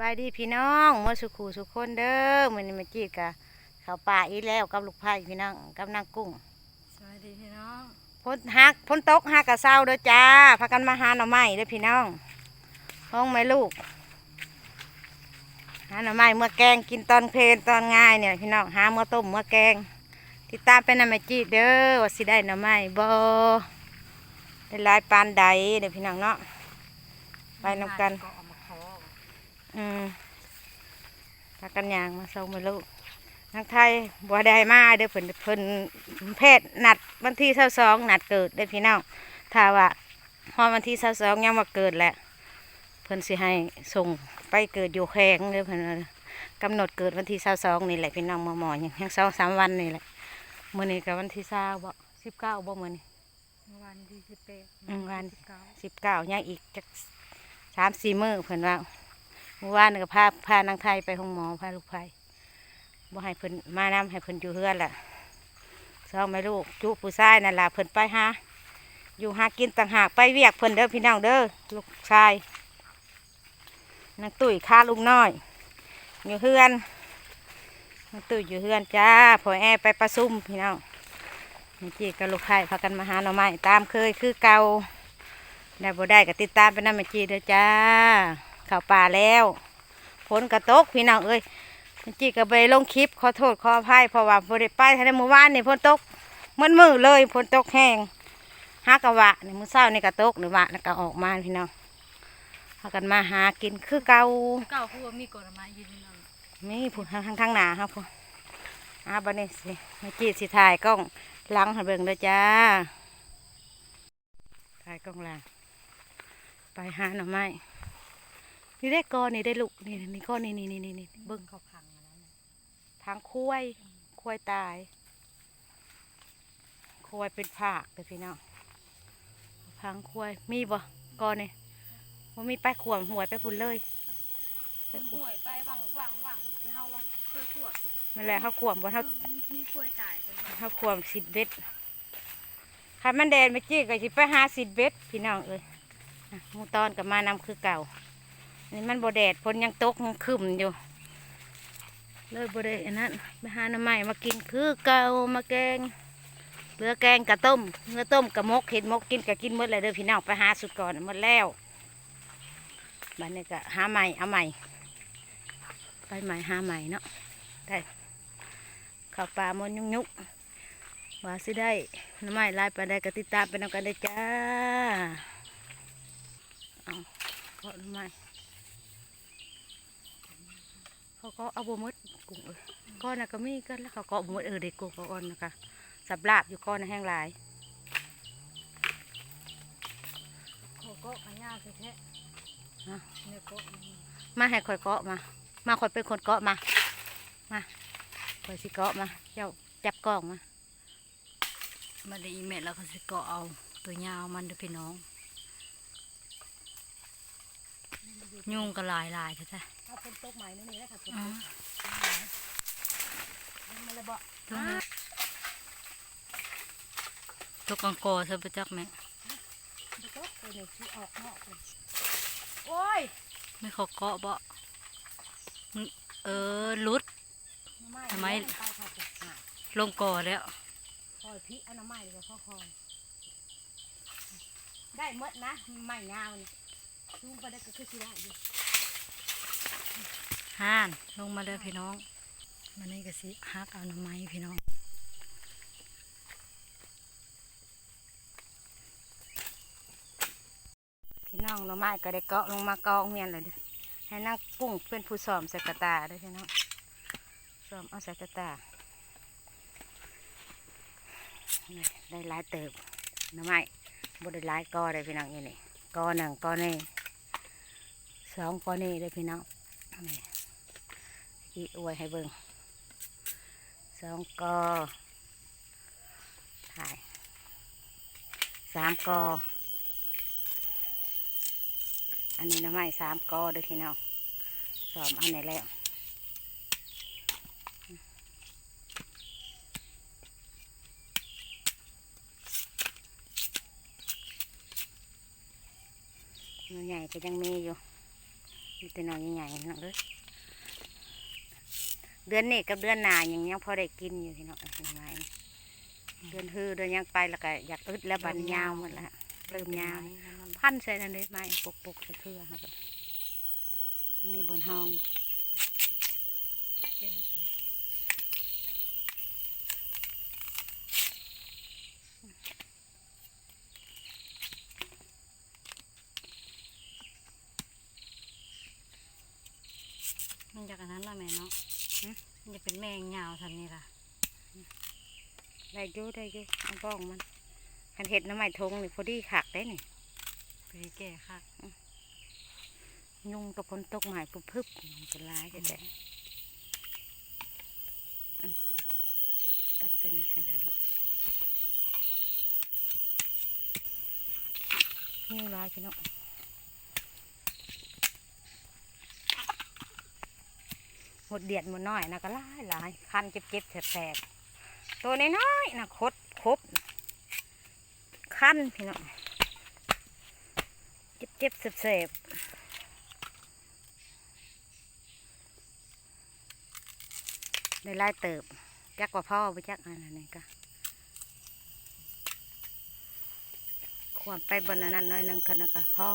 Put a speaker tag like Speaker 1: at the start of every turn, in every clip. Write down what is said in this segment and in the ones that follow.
Speaker 1: บายดีพี่น้องเมื่อสุขูสุขคนเด้อมื้อนี้มาจีดกะข้าวป่าอีกแล้วกับลูกไผ่พี่น้องกับนางกุ้ง
Speaker 2: สวัสดีพี่น้อง
Speaker 1: พ้นฮักพ้นตกฮักกะเศร้าเด้อจ้าพากันมาหาหน่อไม้เด้อพี่น้องห้องแม่ลูกหาหน่อไม้เมื่อแกงกินตอนเพลนตอนง่ายเนี่ยพี่น้องหาเมื่อต้มเมื่อแกงติดตามเป็นนำมาจีดเด้อว่าสิได้หน่อไม้บ่ได้หลายปานใดเด้อพี่น้องเนาะไปนำกัน
Speaker 2: ก็เอามาขอ
Speaker 1: อืมพากันยางมาส่งมาลูกทางไทยบัวได้มาเด้อเพิ่นเพิ่นแพทย์นัดวันที่เช้าสองนัดเกิดได้อพี่น้องถ้าว่าพอวันที่เช้าสองยังมาเกิดแหละเพิ่นสิให้ส่งไปเกิดอยู่แขวงเด้อเพิ่นว่ากำหนดเกิดวันที่เช้าสองนี่แหละพี่น้องหมอหมอยังยังสองสามวันนี่แหละมื้อนี้กับวันที่เช้าบ่สิบเก้าบ่มื้อนี้
Speaker 2: เมื่อวันที่สิบแปด
Speaker 1: อืมวัน
Speaker 2: สิบเก้า
Speaker 1: สิบเก้ายังอีกจักสามสี่มื้อเพิ่นว่า เมื่อวานก็พาพานางไทยไปห้องหมอพาลูกไผ่บ่ให้เพิ่นมานำให้เพิ่นอยู่เฮือนล่ะสองแม่ลูกจุผู้ชายนั่นล่ะเพิ่นไปหาอยู่หากินต่างหากไปเวียกเพิ่นเด้อพี่น้องเด้อลูกชายนางตุ้ยค่าลุงน้อย อยู่เฮือนนางตุ้ยอยู่เฮือนจ้าพอแอไปประชุมพี่น้องนี่จีกับลูกไผ่พากันมาหาหน่อไม้ตามเคยคือเก่าได้บ่ได้ก็ติดตามไปน้ำแม่จีเด้อจ้า ข้าป่าแล้วฝนกระตกพี่น้องเอ้ยแม่จีก็ไปลงคลิปขอโทษขออภัยเพราะว่าบ่ได้ไปทันได้เมื่อวานนี่ฝนตกมืดมือเลยฝนตกแห้งหากะวะนี่มื้อเช้านี่ก็ตกหรือวะแล้วก็ออกมาพี่น้องพากันมาหากินคือเก่า
Speaker 2: เก้าคือว่ามีกฎหมายยืนยัน
Speaker 1: มีผู้ทางทางทางหนาครับผมอาบันนี้สิแม่จีสิถ่ายกล้องหลังให้เบิ่งเด้อจ้าถ่ายกล้องหลังไปหาหน่อไม้ นี่ได้ก้อนนี่ได้ลูกนี่นี่ก้อนนี่นี่นี่นี่นี่เบิ้ง
Speaker 2: เขาพังอะไรนะ
Speaker 1: ทางคุ้ยคุ้ยตายคุ้ยเป็นผากเลยพี่น้องทางคุ้ยมีบ่ก้อนนี่ว่ามีไปขวมหวยไปพุ่นเลย
Speaker 2: ไปห่วยไปวังวังวังที่เฮาว่าเคยขวด
Speaker 1: นั่นแหละเขาขวมบ่เขา
Speaker 2: มีกล้วยตายกัน
Speaker 1: เขาขวมสิดเบ็ดคันมันแดนไปจี้ก็สิไปหาสิดเบ็ดพี่น้องเอ้ยอะหมูตอนกับมานำคือเก่า นี่มันบ่แดดฝนยังตกยังขึ้มอยู่เลยบ่ได้อันนั้นไปหาหน้ำใหม่มากินคือเก่ามาแกงเรือแกงกะต้มเนื้อต้มกะมกเห็ดมกกินกะกินหมดเลยเด้อพี่น้องไปหาสุดก่อนหมดแล้วบัดนี้ก็หาใหม่เอาใหม่ไปใหม่หาใหม่เนาะได้ข้าวปลามนยุกยุกว่าสิได้หน้ำใหม่ลายไปได้กติดตามไปนำกันได้จ้าเอาเพาะหน้ำใหม่ เขาก็เอาบหมดกุ้งเอ้ยก้อนน่ะก็มีกันแล้วเขาก็เอาบ่หมดเออเด็กกุ้งก็อ่อนนะคะสับลาบอยู่ก้อนน่ะแห้งหลาย
Speaker 2: เขาก็อันยากแท้
Speaker 1: ฮะ
Speaker 2: เนี่ยก็
Speaker 1: มาให้ข่อยเกาะมา มาข่อยเป็นคนเกาะมา มาข่อยสิเกาะมา เจ้าจับกล้องมา
Speaker 2: มาได้อีเมลแล้วก็สิก็เอาตัวยาวมันเด้อพี่น้อง ยุงก็หลายหลายแท้
Speaker 1: เอาคนตกใหม่นี่นี่แล้วค่ะ
Speaker 2: ๆอ๋อ
Speaker 1: มันเลยบอก
Speaker 2: ตัวนี้ตัวกังโกอเธอไปจักไหม
Speaker 1: ตกตัวนี้ที่ออกนอกเลยโอ้ย
Speaker 2: ไม่เขาเกาะบ่มึงเออลุดทำไม
Speaker 1: ไปค่ะปุ๊บหา
Speaker 2: ลงก่อแล้ว
Speaker 1: คอยพี่เอาน้ำไม้ดีกว่าพ่อคอยได้หมดนะไม้ยาวนี่ลุงไปได้ก็คือสิได้อยู่
Speaker 2: ห่านลงมาเลยพี่น้องมันนี่ก็สิฮักเอาหน่อไม้พี่น้อง
Speaker 1: พี่น้องหน่อไม้ก็ได้เกาะลงมากองเมียนเลยเด้อให้นั่งกุ้งเป็นผู้สอมใส่กระตาด้วยพี่น้องสอมเอาใส่กระตาได้หลายเติบหน่อไม้บดได้หลายกอเลยพี่น้องนี่นี่กอหนึ่งกอนี่สองกอนี่เลยพี่น้อง นี่อีอวยให้เบิ่งสองกอถ่ายสามกอ อันนี้น้ำไม้สามกอด้อพี่น้องสอมอันไหนแล้วหนูใหญ่ก็ยังมีอยู่ มีแต่น้อยใหญ่ๆเนาะเอ้ยเดือนนี้กับเดือนหน้ายังยังพอได้กินอยู่ที่น้องเอ้ยหน่อไม้เดือนฮือเดือนยังไปแล้วก็อยากอึดแล้วบันยาวหมดแล้วเริ่มยาวพันใส่นั่นเลยไม้ปกปกๆใส่เครือค่ะมีบนห้อง
Speaker 2: จากอันนั้นละแม่เนาะมันจะเป็นแมงยาวทันนี่ล่ะ
Speaker 1: ได้อยูได้อยูเอาบ้องมันคันเห็ดน้ำไม้ทงนี่พอดีขักได้นี่
Speaker 2: ไปแก่ค่ะ
Speaker 1: ยุงกับพนตกใหม่ปุ๊บพึบมันจะร้ายจะแต่อืมตัดเส้นนะเส้นนะลูกยุงร้ายพี่น้อง หมดเดียดหมดน้อยนะก็หลายหลายคันเจ็บเจ็บๆแสบๆตัวน้อยๆนะคดครบคันพี่น้องเจ็บเจ็บๆแสบๆได้ไล่เติบจักกว่าพ่อไปจักอันนั้นนี่ก็ควรไปบนอันนั้นน้อยนึงกันนะก็พ่อ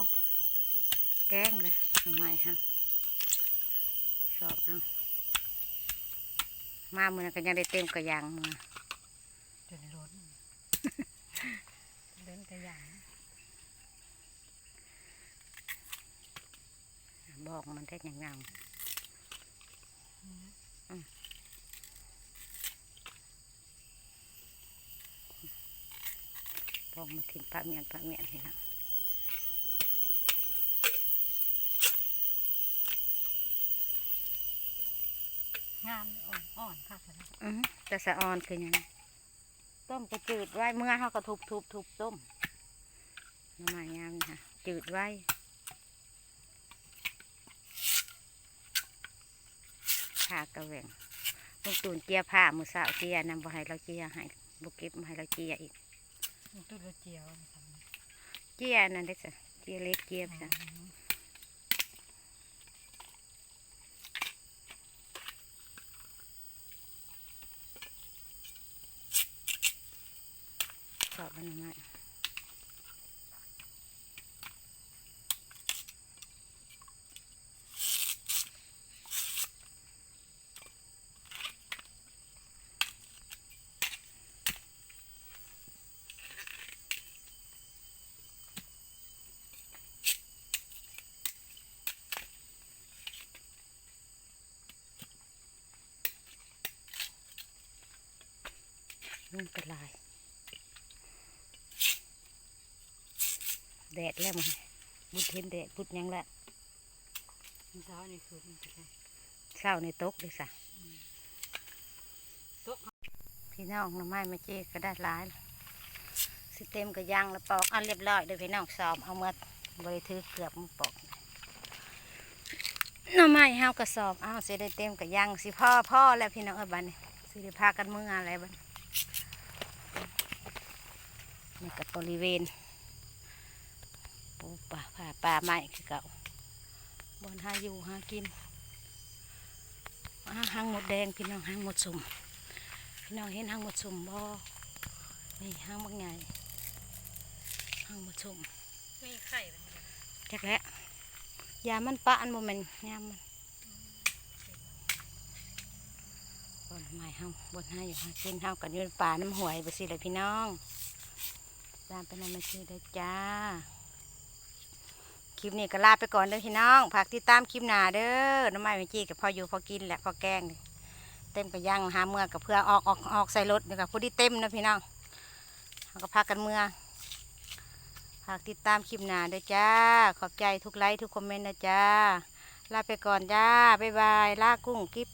Speaker 1: แก้งเลยทำไมฮะสอบเอา มาเมื่อนั้นก็ยังได้เต็มกระยังมา
Speaker 2: จนล้นล้นกระหยัง
Speaker 1: บอกมันได้ยังไงบอกมาถิ่นปลาเมียนปลาเมียนนี่นะ
Speaker 2: งามอ่อนอ่อนค่ะเลย
Speaker 1: อือหือ แต่สะออนคือหยังต้มกระจืดไว้เมื่อเขาก็ทุบทุบทุบต้มน้ำมันยามนี่ค่ะจืดไว้ผ้ากระแหว่งลูกตูนเจียผ้ามือสาวเจียนำบ่ให้เราเจียให้บุเก็บมาให้เราเจียอีก
Speaker 2: มันตุ้ดเจียวมาท
Speaker 1: เจียนั่นได้อจ้ะเจียเล็กเจียบจ้ะำ ชอบมันมากนุ่งกระลาย แดดแล้วมันบุดเห็นแดดบุดหยังละ
Speaker 2: มันเช้านี่คือมันจะได้
Speaker 1: เช้าในตกเลยสะ
Speaker 2: ตุ๊ก
Speaker 1: พี่น้องหน้ำไม้มาเจ๊ก็ได้หลายแล้วสิเต็มก็ย่างแล้วปอกเอันเรียบร้อยเดี๋ยวพี่น้องสอบเอามาบริถือเกือบมาปอกหน้ำไม้เฮากระสอบเอาสิได้เต็มก็ย่างสิพ่อพ่อแล้วพี่น้องเอ้ยบัดนี้สิได้พากันมืออะไรบัดนี้นี่กับบริเวณ ปูป่าป่าป่าไม้คือเก่าบอนหาอยู่หากินอ่าหางหมดแดงพี่น้องหางหมดสุ่มพี่น้องเห็นหางหมดสุ่มบ่นี่หางบางใหญ่หางหมดสุ่ม
Speaker 2: มีไข่เป็นไง
Speaker 1: จักแล้วยามันปะอันบ่แม่นยามมันบนไม้เฮาบนหาอยู่หากินเฮากันอยู่ในป่าน้ำหวยบ่สิเลยพี่น้องตามไปนำมาซื้อได้จ้าค ลิปนี้ก็ลาไปก่อนเด้อพี่น้องฝากติดตามคลิปหน้าเด้อน้ำไม้เมจี้กับพออยู่พอกินแหละพอแกงเต็มกระย่างหาเมื่อกับเพื่อออกออกออกใส่รถนี่กับผู้ที่เต็มนะพี่น้องก็พากันเมื่อฝากติดตามคลิปหน้าเด้อจ้า ขอบใจทุกไลค์ทุกคอมเมนต์นะจ้าลาไปก่อนจ้าบ๊ายบายลากุ้งกิ๊บ